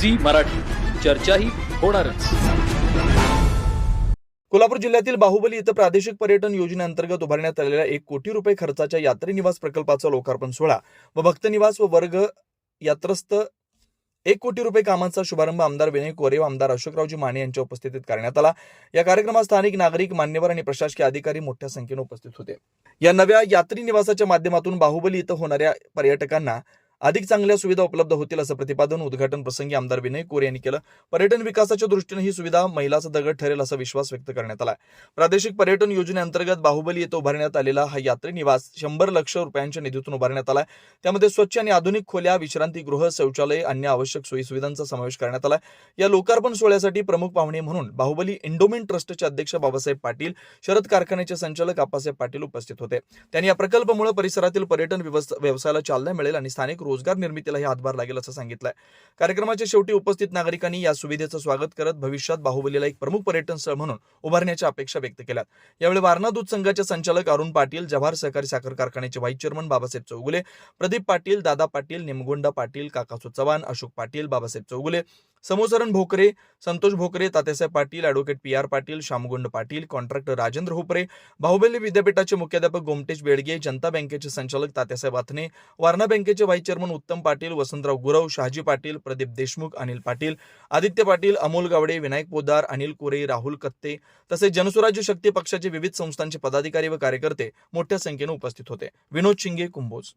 Zee Marathi. चर्चाही होणारच. कोल्हापूर जिल्ह्यातील बाहुबली इथं प्रादेशिक पर्यटन योजनेअंतर्गत उभारण्यात आलेल्या एक कोटी रुपये खर्चाच्या यात्री निवास प्रकल्पाचा लोकार्पण सोहळा व भक्त निवास व वर्ग यात्रस्त एक कोटी रुपये कामाचा शुभारंभ आमदार विनय कोरे व आमदार अशोकरावजी माने यांच्या उपस्थितीत करण्यात आला. या कार्यक्रमात स्थानिक नागरिक मान्यवर आणि प्रशासकीय अधिकारी मोठ्या संख्येने उपस्थित होते. या नव्या यात्री निवासाच्या माध्यमातून बाहुबली इथं होणाऱ्या पर्यटकांना अधिक चांगल्या सुविधा उपलब्ध होतील असं प्रतिपादन उद्घाटन प्रसंगी आमदार विनय कोरे यांनी केलं. पर्यटन विकासाच्या दृष्टीने ही सुविधा मैलाचा दगड ठरेल असा विश्वास व्यक्त करण्यात आला प्रादेशिक पर्यटन योजनेअंतर्गत बाहुबली येथे उभारण्यात आलेला हा यात्री निवास शंभर लक्ष रुपयांच्या निधीतून उभारण्यात आला त्यामध्ये स्वच्छ आणि आधुनिक खोल्या विश्रांतीगृह शौचालय अन्य आवश्यक सोयी सुविधांचा समावेश करण्यात आला या लोकार्पण सोहळ्यासाठी प्रमुख पाहुणे म्हणून बाहुबली इंडोमेंट ट्रस्टचे अध्यक्ष बाबासाहेब पाटील शरद कारखान्याचे संचालक आप्पासाहेब पाटील उपस्थित होते. त्यांनी या प्रकल्पामुळे परिसरातील पर्यटन व्यवसायाला चालना मिळेल आणि स्थानिक रोजगार निर्मितीलाही हातभार लागेल असं सांगितलंय. कार्यक्रमाच्या शेवटी उपस्थित नागरिकांनी या सुविधेचं स्वागत करत भविष्यात बाहुबलीला एक प्रमुख पर्यटन स्थळ म्हणून उभारण्याच्या अपेक्षा व्यक्त केल्या यावेळी वारणा दूध संघाचे संचालक अरुण पाटील जव्हार सहकारी साखर कारखान्याचे vice chairman Babasaheb Chougule Pradeep Patil Dada Patil Nimgonda Patil Kakasu Chavan Ashok Patil Babasaheb Chougule Samosaran Bhokare Santosh Bhokare Tatyasaheb Patil advocate P R Patil Shyamgund Patil contractor Rajendra Hopare Bahubali विद्यापीठाचे मुख्याध्यापक गोमटेश बेडगे जनता बँकेचे संचालक तात्यासाहेब आथने वारणा बँकेचे vice chairman उत्तम पाटील वसंतराव गुरव शहाजी पाटील प्रदीप देशमुख अनिल पाटील आदित्य पाटील अमोल गावडे विनायक पोदार अनिल कोरे राहुल कत्ते तसेच जनसुराज्य शक्ती पक्षाचे विविध संस्थांचे पदाधिकारी व कार्यकर्ते मोठ्या संख्येने उपस्थित होते. विनोद शिंगे कुंभोज.